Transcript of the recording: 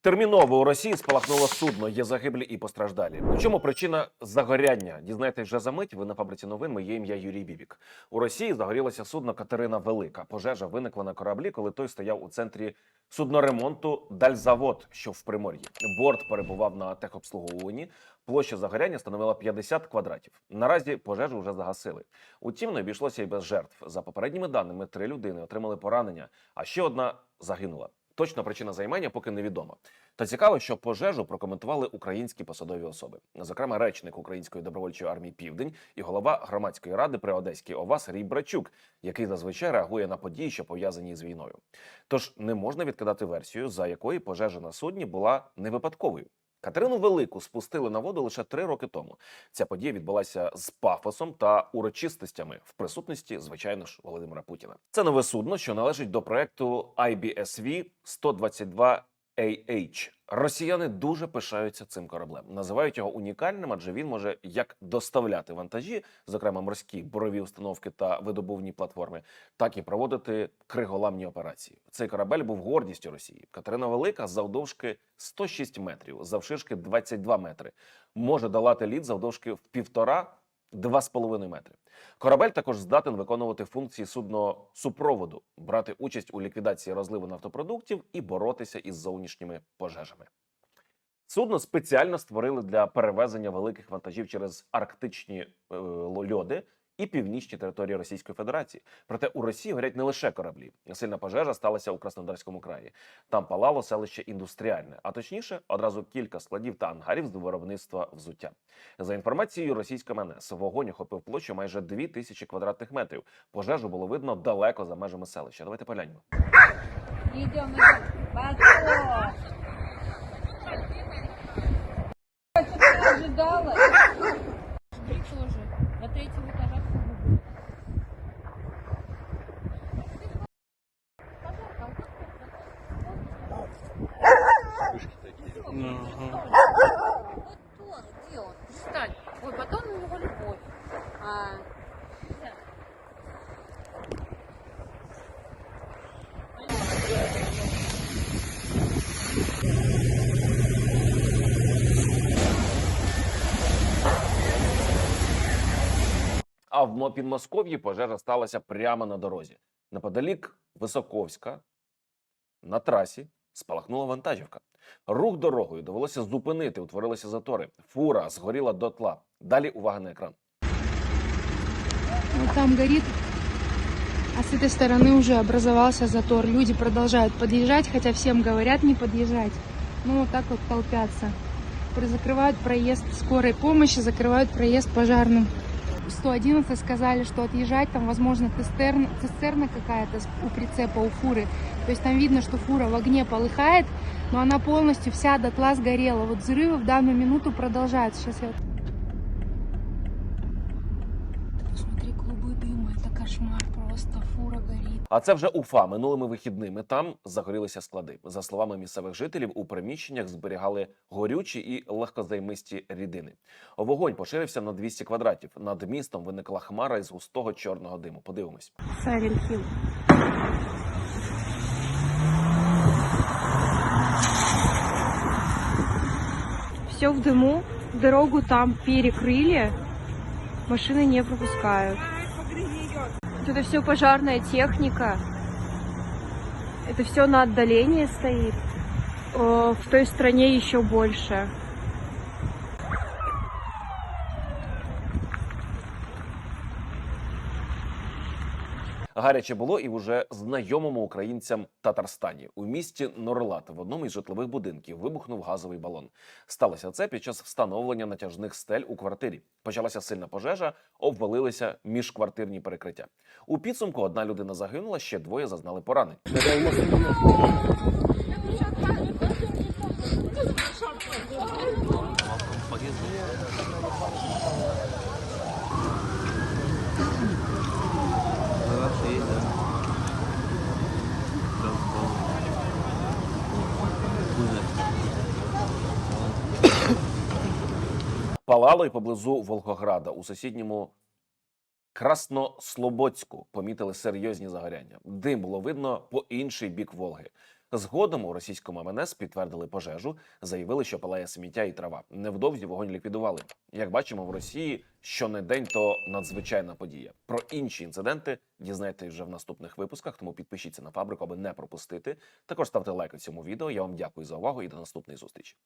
Терміново у Росії спалахнуло судно, є загиблі і постраждалі. У чому причина загоряння? Дізнаєтесь вже за мить. Ви на фабриці новин. Моє ім'я Юрій Бібік. У Росії загорілося судно Катерина Велика. Пожежа виникла на кораблі, коли той стояв у центрі судноремонту Дальзавод, що в Примор'ї. Борт перебував на техобслуговуванні. Площа загоряння становила 50 квадратів. Наразі пожежу вже загасили. Утім, не обійшлося і без жертв. За попередніми даними, три людини отримали поранення, а ще одна загинула. Точна причина займання поки невідома. Та цікаво, що пожежу прокоментували українські посадові особи, зокрема, речник Української добровольчої армії Південь і голова громадської ради при Одеській ОВА Сергій Брачук, який зазвичай реагує на події, що пов'язані з війною. Тож не можна відкидати версію, за якої пожежа на судні була не випадковою. Катерину Велику спустили на воду лише три роки тому. Ця подія відбулася з пафосом та урочистостями в присутності, звичайно ж, Володимира Путіна. Це нове судно, що належить до проекту IBSV 122 AH. Росіяни дуже пишаються цим кораблем. Називають його унікальним, адже він може як доставляти вантажі, зокрема морські бурові установки та видобувні платформи, так і проводити криголамні операції. Цей корабель був гордістю Росії. Катерина Велика завдовжки 106 метрів, завширшки 22 метри. Може долати лід завдовжки в півтора. Два з половиною метри. Корабель також здатен виконувати функції судного супроводу, брати участь у ліквідації розливу нафтопродуктів і боротися із зовнішніми пожежами. Судно спеціально створили для перевезення великих вантажів через арктичні е, льоди і північні території Російської Федерації. Проте у Росії горять не лише кораблі. Сильна пожежа сталася у Краснодарському краї. Там палало селище індустріальне, а точніше, одразу кілька складів та ангарів з виробництва взуття. За інформацією російського МНС, вогонь охопив площу майже 2 тисячі квадратних метрів. Пожежу було видно далеко за межами селища. Давайте погляньмо. Ожидала? Смотри тоже. На третьем А в Підмосков'ї пожежа сталася прямо на дорозі. Неподалік Високовська на трасі спалахнула вантажівка. Рух дорогою довелося зупинити, утворилися затори. Фура згоріла дотла. Далі увага на екран. Там горит, а с этой стороны уже образовался затор. Люди продолжают подъезжать, хотя всем говорят не подъезжать. Ну, вот так вот толпятся. Закрывают проезд скорой помощи, закрывают проезд пожарным. 111 сказали, что отъезжать там, возможно, цистерна, цистерна какая-то у прицепа, у фуры. То есть там видно, что фура в огне полыхает, но она полностью вся дотла сгорела. Вот взрывы в данную минуту продолжаются. Сейчас я вот Посмотри, клубы дыма, это кошмар просто, фура горит. А це вже Уфа. Минулими вихідними там загорілися склади. За словами місцевих жителів, у приміщеннях зберігали горючі і легкозаймисті рідини. Вогонь поширився на 200 квадратів. Над містом виникла хмара із густого чорного диму. Подивимось. Саренхил. Все в дыму, дорогу там перекрыли, машины не пропускают. Вот Это все пожарная техника. Это все на отдалении стоит. В той стране еще больше. Гаряче було і в уже знайомому українцям Татарстані у місті Норлат в одному із житлових будинків вибухнув газовий балон. Сталося це під час встановлення натяжних стель у квартирі. Почалася сильна пожежа, обвалилися міжквартирні перекриття. У підсумку одна людина загинула, ще двоє зазнали поранень. Палало й поблизу Волгограда у сусідньому Краснослободську помітили серйозні загоряння. Дим було видно по інший бік Волги. Згодом у російському МНС підтвердили пожежу, заявили, що палає сміття і трава. Невдовзі вогонь ліквідували. Як бачимо, в Росії щонедень то надзвичайна подія. Про інші інциденти дізнайтесь вже в наступних випусках. Тому підпишіться на фабрику, аби не пропустити. Також ставте лайк цьому відео. Я вам дякую за увагу і до наступної зустрічі.